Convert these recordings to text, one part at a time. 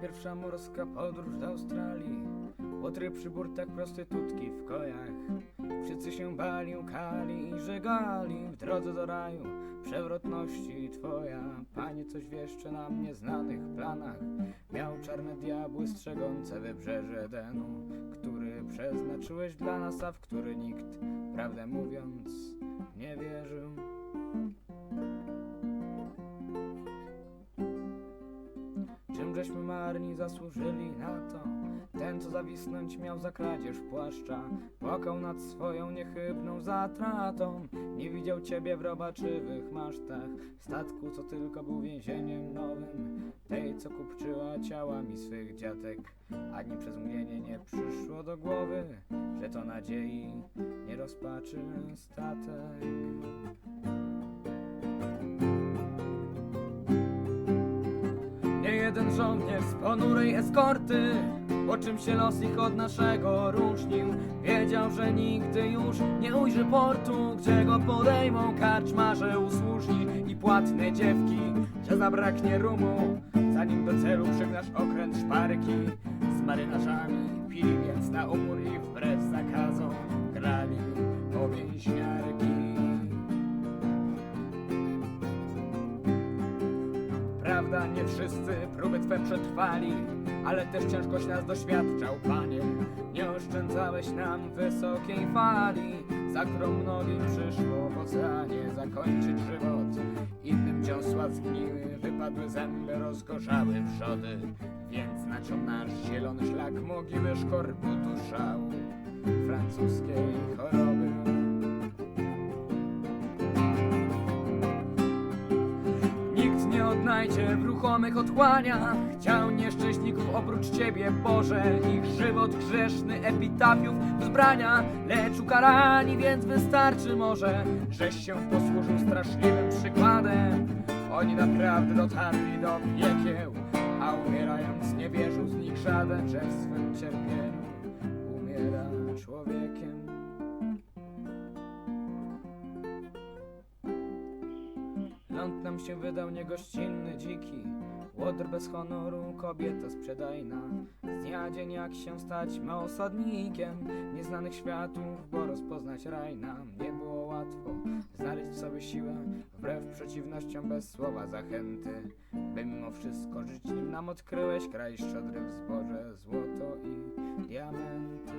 Pierwsza morska podróż do Australii. Łotry przy burtach, prostytutki w kojach. Wszyscy się bali, ukali i żegali W drodze do raju, przewrotności twoja Panie coś wieszcze na nieznanych planach. Miał czarne diabły strzegące wybrzeże Denu Który przeznaczyłeś dla nas, a w który nikt Prawdę mówiąc nie wierzył żeśmy marni zasłużyli na to? Ten, co zawisnąć miał za kradzież płaszcza, płakał nad swoją niechybną zatratą. Nie widział ciebie w robaczywych masztach, statku, co tylko był więzieniem nowym. Tej, co kupczyła ciałami swych dziatek, ani przez mgnienie nie przyszło do głowy, że to nadziei, nie rozpaczy statek. Jeden żołnierz z ponurej eskorty Po czym się los ich od naszego różnił. Wiedział, że nigdy już nie ujrzy portu Gdzie go podejmą karczmarze usłużni I płatne dziewki. Że zabraknie rumu Zanim do celu przygnasz okręt szparki. Z marynarzami pili więc na umór I wbrew zakazom Prawda, nie wszyscy próby Twe przetrwali, ale też ciężkość nas doświadczał, Panie. Nie oszczędzałeś nam wysokiej fali, za którą mnogim przyszło w zakończyć żywot. Innym dziąsła zgniły, wypadły zęby, rozgorzały wrzody, więc naciął zielony szlak mogiły szkorbutu szału francuskiej choroby. Odnajdzie w ruchomych otchłaniach Ciał nieszczęśników oprócz Ciebie, Boże Ich żywot grzeszny epitafiów wzbrania Lecz ukarani, więc wystarczy może Żeś się posłużył straszliwym przykładem. Oni naprawdę dotarli do piekieł A umierając nie wierzył z nich żaden Że w swym cierpieniu umiera człowiekiem Ląd nam się wydał niegościnny, dziki. Łodr bez honoru, kobieta sprzedajna. Z dnia dzień jak się stać ma osadnikiem Nieznanych światów, bo rozpoznać raj nam Nie było łatwo. Znaleźć w sobie siłę Wbrew przeciwnościom bez słowa zachęty. By mimo wszystko żyć nim nam odkryłeś Kraj szczodry w zboże, złoto i diamenty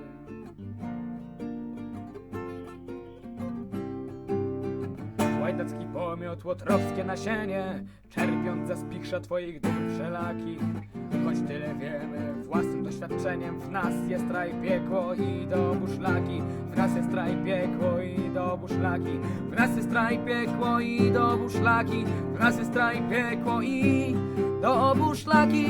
Łajdacki pomiot, łotrowskie nasienie Czerpiąc ze spichrza twoich dóbr wszelakich Choć tyle wiemy własnym doświadczeniem W nas jest raj, piekło i do buszlaki W nas jest raj, piekło i do buszlaki W nas jest raj, piekło i do buszlaki W nas jest raj, piekło i do buszlaki